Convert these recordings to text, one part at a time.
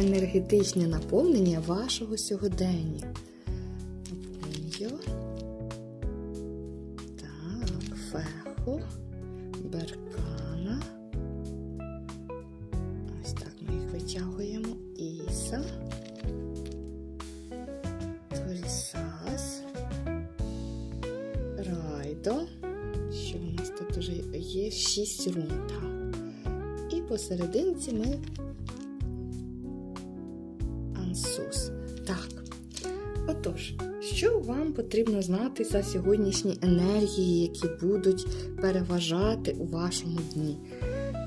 енергетичне наповнення вашого сьогодення. Апуньо. Так, фехо, беркана. Ось так ми їх витягуємо. Іса. Торісас. Райдо. Що у нас тут уже є? Шість рун. Так. І посерединці ми Ансус. Так. Отож, що вам потрібно знати за сьогоднішні енергії, які будуть переважати у вашому дні?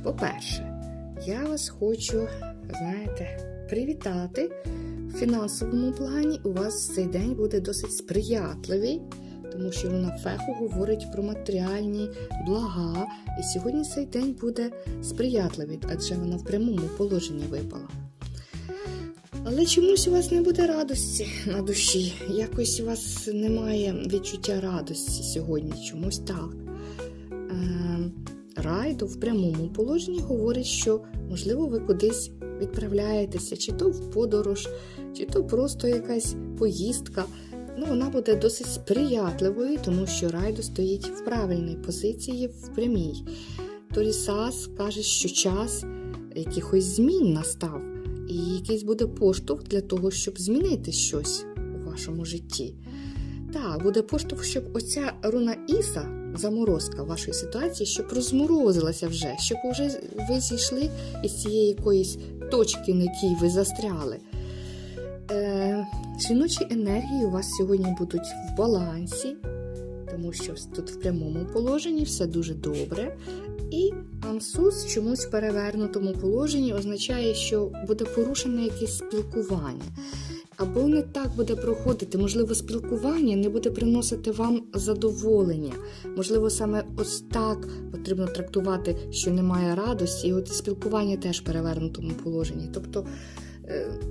По-перше, я вас хочу, знаєте, привітати. В фінансовому плані у вас цей день буде досить сприятливий, тому що руна Феху говорить про матеріальні блага, і сьогодні цей день буде сприятливий, адже вона в прямому положенні випала. Але чомусь у вас не буде радості на душі. Якось у вас немає відчуття радості сьогодні, чомусь так. Е, Райдо в прямому положенні говорить, що, можливо, ви кудись відправляєтеся, чи то в подорож, чи то просто якась поїздка. Ну, вона буде досить сприятливою, тому що Райдо стоїть в правильній позиції в прямій. Торісас каже, що час якихось змін настав, і якийсь буде поштовх для того, щоб змінити щось у вашому житті. Так, буде поштовх, щоб оця руна Іса, заморозка вашої ситуації, щоб розморозилася вже, щоб вже ви зійшли із цієї якоїсь точки, на якій ви застряли. Е, жіночі енергії у вас сьогодні будуть в балансі, тому що тут в прямому положенні все дуже добре. І ансус чомусь в перевернутому положенні означає, що буде порушене якесь спілкування. Або не так буде проходити, можливо, спілкування не буде приносити вам задоволення. Можливо, саме ось так потрібно трактувати, що немає радості, і от спілкування теж в перевернутому положенні. Тобто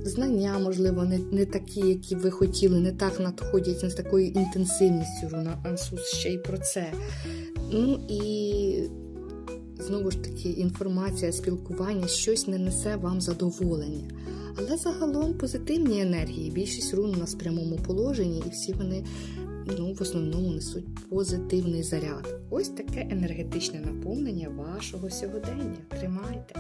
знання, можливо, не, не такі, які ви хотіли, не так надходять, не з такою інтенсивністю. Ансус ще й про це. Ну і знову ж таки інформація, спілкування, щось не несе вам задоволення. Але загалом позитивні енергії, більшість рун у нас в прямому положенні, і всі вони ну, в основному несуть позитивний заряд. Ось таке енергетичне наповнення вашого сьогодення. Тримайте!